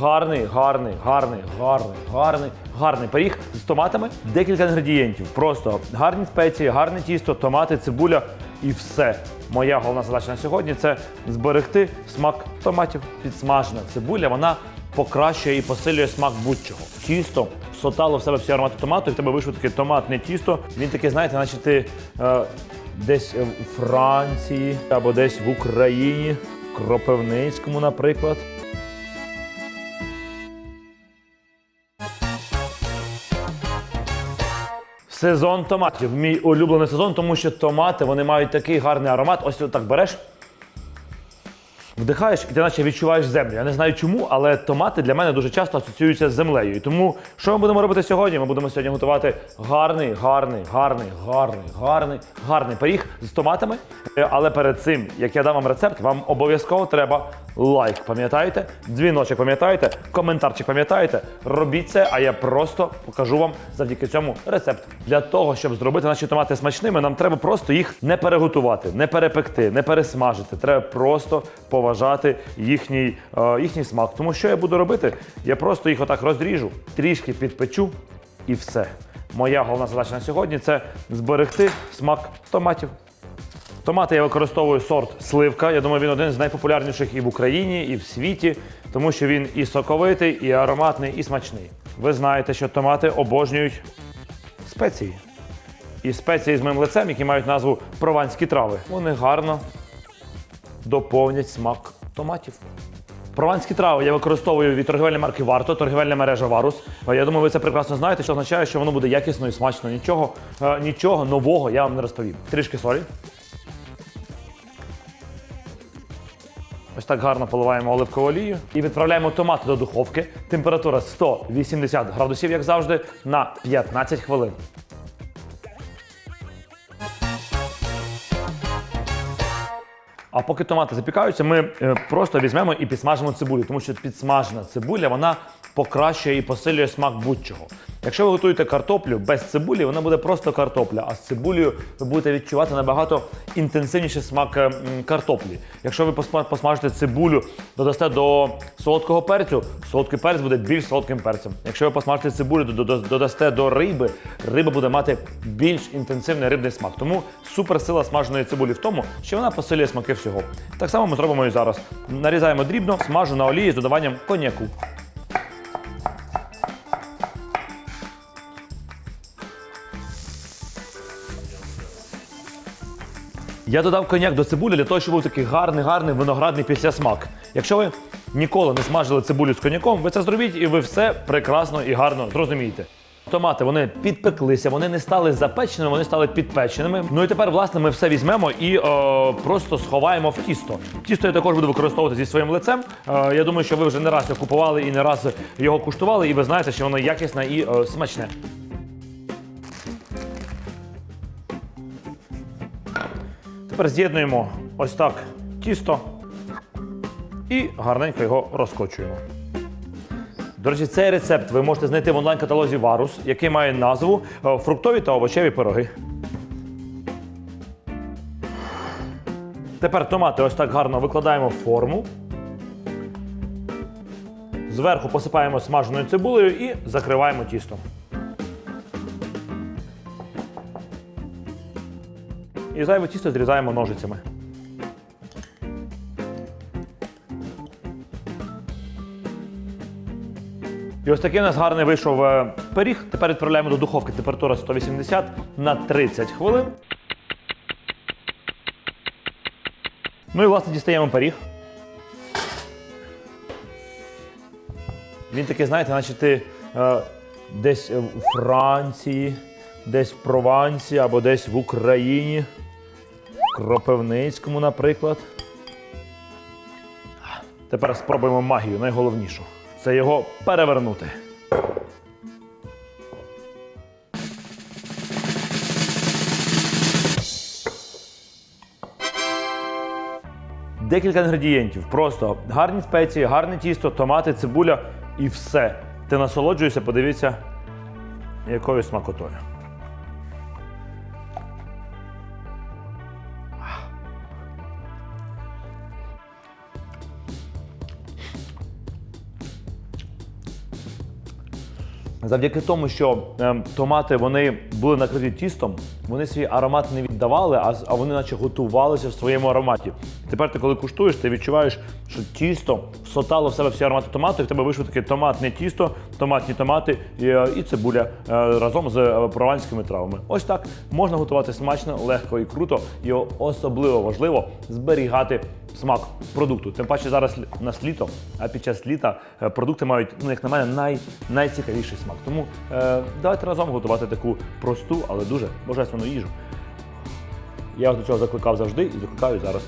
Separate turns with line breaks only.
гарний, гарний, гарний, гарний, гарний, гарний пиріг з томатами. Декілька інгредієнтів. Просто гарні спеції, гарне тісто, томати, цибуля і все. Моя головна задача на сьогодні це зберегти смак томатів. Підсмажена цибуля, вона покращує і посилює смак будь-чого. Тісто сотало в себе всі аромати томату, і в тебе вийшло таке томатне тісто. Він таке, знаєте, наче ти е, десь у Франції або десь в Україні, в Кропивницькому, наприклад. Сезон томатів. Мій улюблений сезон, тому що томати вони мають такий гарний аромат. Ось ти так береш. Вдихаєш і ти наче відчуваєш землю. Я не знаю чому, але томати для мене дуже часто асоціюються з землею. І тому що ми будемо робити сьогодні? Ми будемо сьогодні готувати гарний, гарний, гарний, гарний, гарний, гарний пиріг з томатами. Е, Але перед цим, як я дам вам рецепт, вам обов'язково треба лайк. Пам'ятаєте? Дзвіночок пам'ятаєте, коментарчик пам'ятаєте. Робіть це, а я просто покажу вам завдяки цьому рецепт. Для того, щоб зробити наші томати смачними, нам треба просто їх не переготувати, не перепекти, не пересмажити. Треба просто поважати їхній, е, їхній смак. Тому що я буду робити? Я просто їх отак розріжу, трішки підпечу і все. Моя головна задача на сьогодні це зберегти смак томатів. Томати я використовую сорт сливка. Я думаю, він один з найпопулярніших і в Україні, і в світі, тому що він і соковитий, і ароматний, і смачний. Ви знаєте, що томати обожнюють спеції. І спеції з моїм лицем, які мають назву прованські трави. Вони гарно доповнять смак томатів. Прованські трави я використовую від торгівельної марки Варто, торгівельна мережа Варус. Е, Я думаю, ви це прекрасно знаєте, що означає, що воно буде якісно і смачно. Нічого, е, нічого нового я вам не розповім. Трішки солі. Ось так гарно поливаємо оливкову олію і відправляємо томати до духовки. Температура 180 градусів, як завжди, на 15 хвилин. А поки томати запікаються, ми е, просто візьмемо і підсмажимо цибулю, тому що підсмажена цибуля вона покращує і посилює смак будь-чого. Якщо ви готуєте картоплю без цибулі, вона буде просто картопля, а з цибулею ви будете відчувати набагато інтенсивніший смак е, картоплі. Якщо ви посмажите цибулю, додасте до солодкого перцю, солодкий перець буде більш солодким перцем. Якщо ви посмажите цибулю, дод- дод- додасте до риби, риба буде мати більш інтенсивний рибний смак. Тому суперсила смаженої цибулі в тому, що вона посилює смаки всього. Так само ми зробимо і зараз. Нарізаємо дрібно, смажу на олії з додаванням коньяку. Я додав коньяк до цибулі для того, щоб був такий гарний, гарний виноградний післясмак. Якщо ви ніколи не смажили цибулю з коньяком, ви це зробіть і ви все прекрасно і гарно зрозумієте. Томати вони підпеклися, вони не стали запеченими, вони стали підпеченими. Ну і тепер, власне, ми все візьмемо і е, просто сховаємо в тісто. Тісто я також буду використовувати зі своїм лицем. Е, я думаю, що ви вже не раз його купували і не раз його куштували, і ви знаєте, що воно якісне і е, смачне. Тепер з'єднуємо ось так тісто і гарненько його розкочуємо. До речі, цей рецепт ви можете знайти в онлайн-каталозі Варус, який має назву е, фруктові та овочеві пироги. Тепер томати ось так гарно викладаємо в форму. Зверху посипаємо смаженою цибулею і закриваємо тістом. І зайве тісто зрізаємо ножицями. І ось такий у нас гарний вийшов е, пиріг. Тепер відправляємо до духовки температура 180 на 30 хвилин. Ну і власне дістаємо пиріг. Він такий, знаєте, наче ти е, десь у Франції, десь в Провансі або десь в Україні, в Кропивницькому, наприклад. Тепер спробуємо магію, найголовнішу. Це його перевернути. Декілька інгредієнтів. Просто гарні спеції, гарне тісто, томати, цибуля і все. Ти насолоджуєшся, подивіться, якою смакотою. Завдяки тому, що ем, томати вони були накриті тістом, вони свій аромат не віддавали, а, а вони наче готувалися в своєму ароматі. Тепер ти, коли куштуєш, ти відчуваєш, що тісто всотало в себе всі аромати томату, і в тебе вийшло таке томатне тісто, томатні томати і, е, цибуля е, разом з е, прованськими травами. Ось так можна готувати смачно, легко і круто. І особливо важливо зберігати смак продукту. Тим паче зараз нас літо, а під час літа продукти мають, ну як на мене, най, найцікавіший смак. Тому е, давайте разом готувати таку просту, але дуже божественну їжу. Я до цього закликав завжди і закликаю зараз.